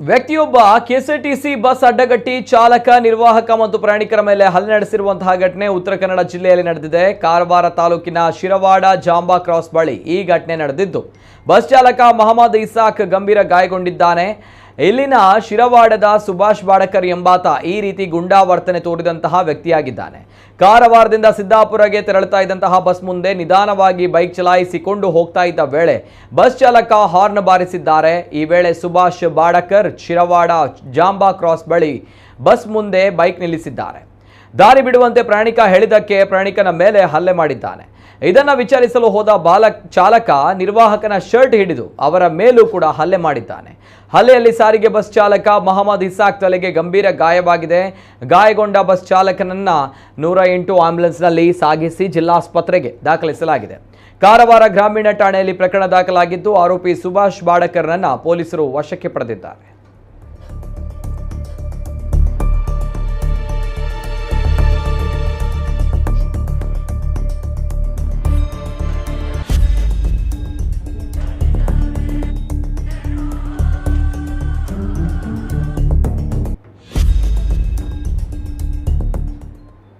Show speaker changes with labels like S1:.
S1: ವ್ಯಕ್ತಿಯೊಬ್ಬ KSRTC bus ಅಡ್ಡಗಟ್ಟಿ ಚಾಲಕ, ನಿರ್ವಾಹಕ ಮತ್ತು ಪ್ರಯಾಣಿಕರ ಮೇಲೆ ಹಲ್ಲೆ ನಡೆಸಿರುವಂತಹ ಘಟನೆ ಉತ್ತರ ಕನ್ನಡ ಜಿಲ್ಲೆಯಲ್ಲಿ ನಡೆದಿದೆ. ಕಾರವಾರ ತಾಲೂಕಿನ ಶಿರವಾಡ ಜಾಂಬಾ ಕ್ರಾಸ್ ಬಳಿ ಈ ಘಟನೆ ನಡೆದಿದ್ದು. ಬಸ್ ಚಾಲಕ ಮಹಮ್ಮದ್ ಇಸಾಕ್ ಗಂಭೀರ ಗಾಯಗೊಂಡಿದ್ದಾನೆ. ಇಲ್ಲಿನ ಶಿರವಾಡದ ಸುಭಾಷ್ ಬಾಡಕರ್ ಎಂಬಾತ ಈ ರೀತಿ ಗುಂಡಾವರ್ತನೆ ತೋರಿದಂತಹ ವ್ಯಕ್ತಿಯಾಗಿದ್ದಾನೆ. ಕಾರವಾರದಿಂದ ಸಿದ್ದಾಪುರಗೆ ತೆರಳುತ್ತಾ ಇದ್ದಂತಹ ಬಸ್ ಮುಂದೆ ನಿಧಾನವಾಗಿ ಬೈಕ್ ಚಲಾಯಿಸಿಕೊಂಡು ಹೋಗ್ತಾ ಇದ್ದ ವೇಳೆ ಬಸ್ ಚಾಲಕ ಹಾರ್ನ್ ಬಾರಿಸಿದ್ದಾರೆ. ಈ ವೇಳೆ ಸುಭಾಷ್ ಬಾಡಕರ್ ಶಿರವಾಡ ಜಾಂಬಾ ಕ್ರಾಸ್ ಬಳಿ ಬಸ್ ಮುಂದೆ ಬೈಕ್ ನಿಲ್ಲಿಸಿದ್ದಾರೆ. ದಾರಿ ಬಿಡುವಂತೆ ಪ್ರಯಾಣಿಕ ಹೇಳಿದ್ದಕ್ಕೆ ಪ್ರಯಾಣಿಕನ ಮೇಲೆ ಹಲ್ಲೆ ಮಾಡಿದ್ದಾನೆ. ಇದನ್ನು ವಿಚಾರಿಸಲು ಹೋದ ಬಾಲ ಚಾಲಕ ನಿರ್ವಾಹಕನ ಶರ್ಟ್ ಹಿಡಿದು ಅವರ ಮೇಲೂ ಕೂಡ ಹಲ್ಲೆ ಮಾಡಿದ್ದಾನೆ. ಹಲ್ಲೆಯಲ್ಲಿ ಸಾರಿಗೆ ಬಸ್ ಚಾಲಕ ಮೊಹಮ್ಮದ್ ಇಸಾಕ್ ತಲೆಗೆ ಗಂಭೀರ ಗಾಯವಾಗಿದೆ. ಗಾಯಗೊಂಡ ಬಸ್ ಚಾಲಕನನ್ನ ನೂರ ಎಂಟು ಆಂಬ್ಯುಲೆನ್ಸ್ನಲ್ಲಿ ಸಾಗಿಸಿ ಜಿಲ್ಲಾಸ್ಪತ್ರೆಗೆ ದಾಖಲಿಸಲಾಗಿದೆ. ಕಾರವಾರ ಗ್ರಾಮೀಣ ಠಾಣೆಯಲ್ಲಿ ಪ್ರಕರಣ ದಾಖಲಾಗಿದ್ದು, ಆರೋಪಿ ಸುಭಾಷ್ ಬಾಡಕರ್ನನ್ನ ಪೊಲೀಸರು ವಶಕ್ಕೆ ಪಡೆದಿದ್ದಾರೆ.